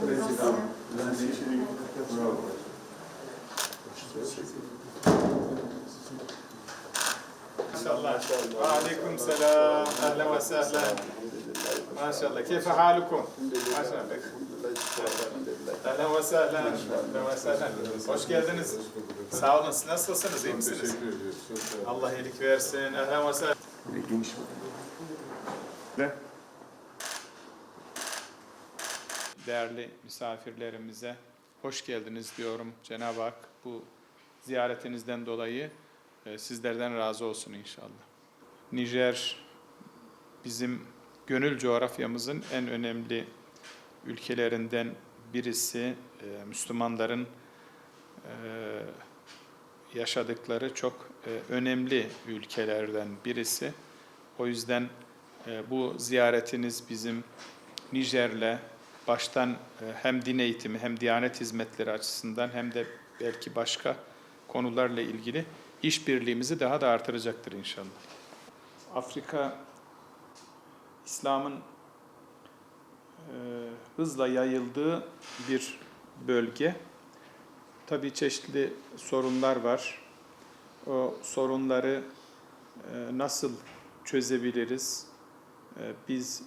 Président, Bravo. maşallah. Aleyküm selam. Ehlen ve sehlen. Maşallah. Keyfe halukum? Maşallah. Ehlen ve sehlen. Ehlen ve sehlen. Hoş geldiniz. Sağ olun. Siz nasılsınız? İyi misiniz? Allah iyilik versin. Sehlen. Geniş Ne? Değerli misafirlerimize hoş geldiniz diyorum. Cenab-ı Hak bu ziyaretinizden dolayı e, sizlerden razı olsun inşallah. Nijer bizim gönül coğrafyamızın en önemli ülkelerinden birisi. E, Müslümanların e, yaşadıkları çok önemli ülkelerden birisi. O yüzden bu ziyaretiniz bizim Nijer'le baştan e, hem din eğitimi hem diyanet hizmetleri açısından hem de belki başka konularla ilgili işbirliğimizi daha da artıracaktır inşallah. Afrika İslam'ın e, hızla yayıldığı bir bölge. Tabii çeşitli sorunlar var. O sorunları e, nasıl çözebiliriz? Biz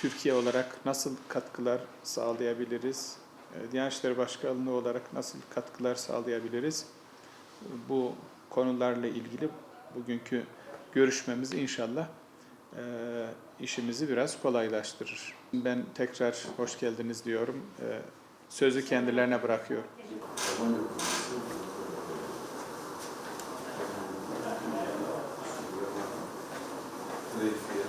Türkiye olarak nasıl katkılar sağlayabiliriz? E, Diyanet İşleri Başkanlığı olarak nasıl katkılar sağlayabiliriz? Bu konularla ilgili bugünkü görüşmemiz inşallah e, işimizi biraz kolaylaştırır. Ben tekrar hoş geldiniz diyorum. E, Sözü kendilerine bırakıyorum. Très fier,